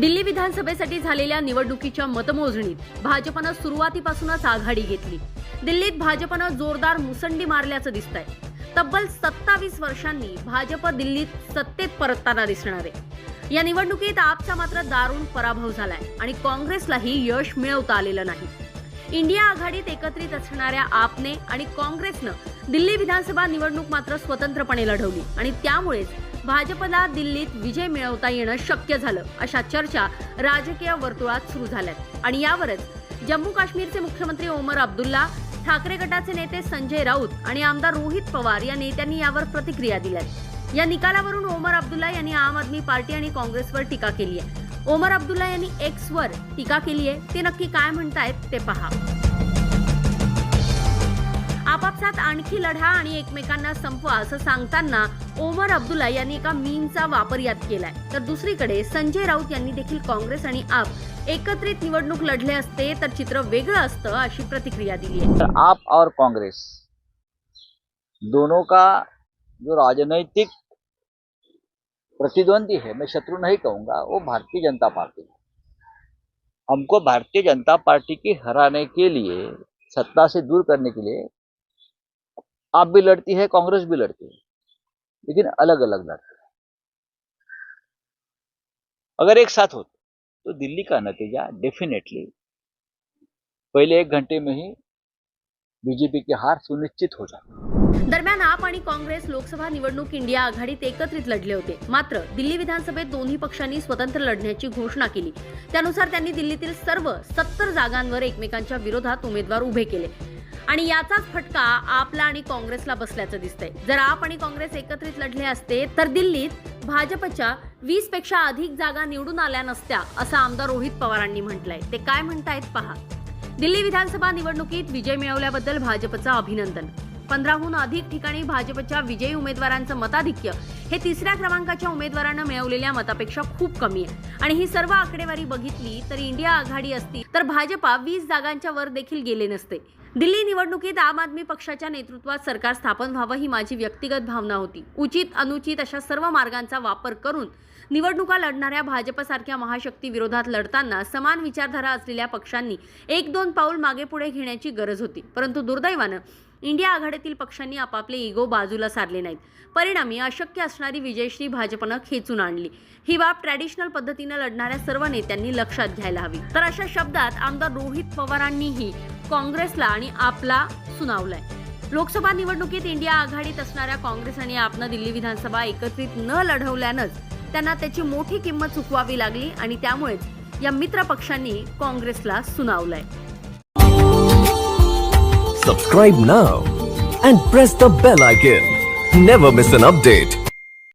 दिल्ली विधानसभेसाठी झालेल्या निवडणुकीच्या मतमोजणीत भाजपनं सुरुवातीपासूनच आघाडी घेतली. दिल्लीत भाजपनं जोरदार मुसंडी मारल्याचं दिसतंय. तब्बल सत्तावीस वर्षांनी भाजप दिल्लीत सत्तेत परतताना दिसणार आहे. या निवडणुकीत आपचा मात्र दारुण पराभव झालाय आणि काँग्रेसलाही यश मिळवता आलेलं नाही. इंडिया आघाडीत एकत्रित असणाऱ्या आपने आणि काँग्रेसनं दिल्ली विधानसभा निवडणूक मात्र स्वतंत्रपणे लढवली आणि त्यामुळेच भाजपला दिल्लीत विजय मिळवता येणं शक्य झालं अशा चर्चा राजकीय वर्तुळात सुरू झाल्यात. आणि यावरच जम्मू काश्मीरचे मुख्यमंत्री ओमर अब्दुल्ला ठाकरे गटाचे नेते संजय राऊत आणि आमदार रोहित पवार या नेत्यांनी यावर प्रतिक्रिया दिल्यात. या निकालावरून ओमर अब्दुल्ला यांनी आम आदमी पार्टी आणि काँग्रेसवर टीका केली आहे. ओमर अब्दुल्ला यांनी एक्सवर टीका केली आहे. ते नक्की काय म्हणतायत ते पहा. आपापसात आणखी लढा आणि एकमेकांना संपवा असं सांगताना ओमर अब्दुल्ला यांनी एका मीमचा वापर यात केलाय. तर दुसरीकडे संजय राऊत यांनी देखील काँग्रेस आणि आप एकत्रित निवडणूक लढले असते तर चित्र वेगळं असतं अशी प्रतिक्रिया दिली आहे. आप और कांग्रेस दोनों का जो राजनैतिक प्रतिद्वंदी है मैं शत्रु नहीं कहूंगा वो भारतीय जनता पार्टी हमको भारतीय जनता पार्टी की हराने के लिए सत्ता से दूर करने के लिए आप भी लड़ती है कांग्रेस भी लड़ती है। लेकिन अलग अलग लड़ती अगर एक साथ होते तो दिल्ली का नतीजा डेफिनेटली पहले एक घंटे में ही बीजेपी की हार सुनिश्चित हो जाती। दरम्यान आप आणि काँग्रेस लोकसभा निवडणूक इंडिया आघाडीत एकत्रित लढले होते. मात्र दिल्ली विधानसभेत दोन्ही पक्षांनी स्वतंत्र लढण्याची घोषणा केली. त्यानुसार त्यांनी दिल्लीतील सर्व सत्तर जागांवर एकमेकांच्या विरोधात उमेदवार उभे केले. आणि याचाच फटका आपला आणि काँग्रेसला बसल्याचं दिसतंय. जर आप आणि काँग्रेस एकत्रित लढले असते तर दिल्लीत भाजपच्या वीसपेक्षा अधिक जागा निवडून आल्या नसत्या असं आमदार रोहित पवारांनी म्हटलंय. ते काय म्हणतायत पहा. दिल्ली विधानसभा निवडणुकीत विजय मिळवल्याबद्दल भाजपचं अभिनंदन. पंधराहून अधिक ठिकाणी भाजपच्या विजयी उमेदवारांचं मताधिक्य. हे तिसऱ्या क्रमांकाच्या उमेदवारानं मिळवलेल्या मतापेक्षा खूप कमी आहे. आणि ही सर्व आकडेवारी बघितली तर इंडिया आघाडी असती तर भाजपा वीस जागांच्या वर देखील गेले नसते. दिल्ली निवडणुकीत आम आदमी पक्षाच्या नेतृत्वात सरकार स्थापन व्हावं ही माझी व्यक्तिगत भावना होती. उचित अनुचित अशा सर्व मार्गांचा वापर करून निवडणुका लढणाऱ्या भाजपसारख्या महाशक्ती विरोधात लढताना समान विचारधारा असलेल्या पक्षांनी एक दोन पाऊल मागे पुढे घेण्याची गरज होती. परंतु दुर्दैवानं इंडिया आघाडीतील पक्षांनी आपापले इगो बाजूला सारले नाहीत. परिणामी अशक्य असणारी विजयश्री भाजपनं खेचून आणली. ही बाब ट्रॅडिशनल पद्धतीनं लढणाऱ्या सर्व नेत्यांनी लक्षात घ्यायला हवी. तर अशा शब्दात आमदार रोहित पवारांनीही काँग्रेसला आणि आपला सुनावलाय. लोकसभा निवडणुकीत इंडिया आघाडीत असणाऱ्या काँग्रेस आणि आपनं दिल्ली विधानसभा एकत्रित न लढवल्यानंच त्यांना त्याची मोठी किंमत चुकवावी लागली आणि त्यामुळेच या मित्र पक्षांनी काँग्रेसला सुनावलंय. Subscribe now and press the bell icon never miss an update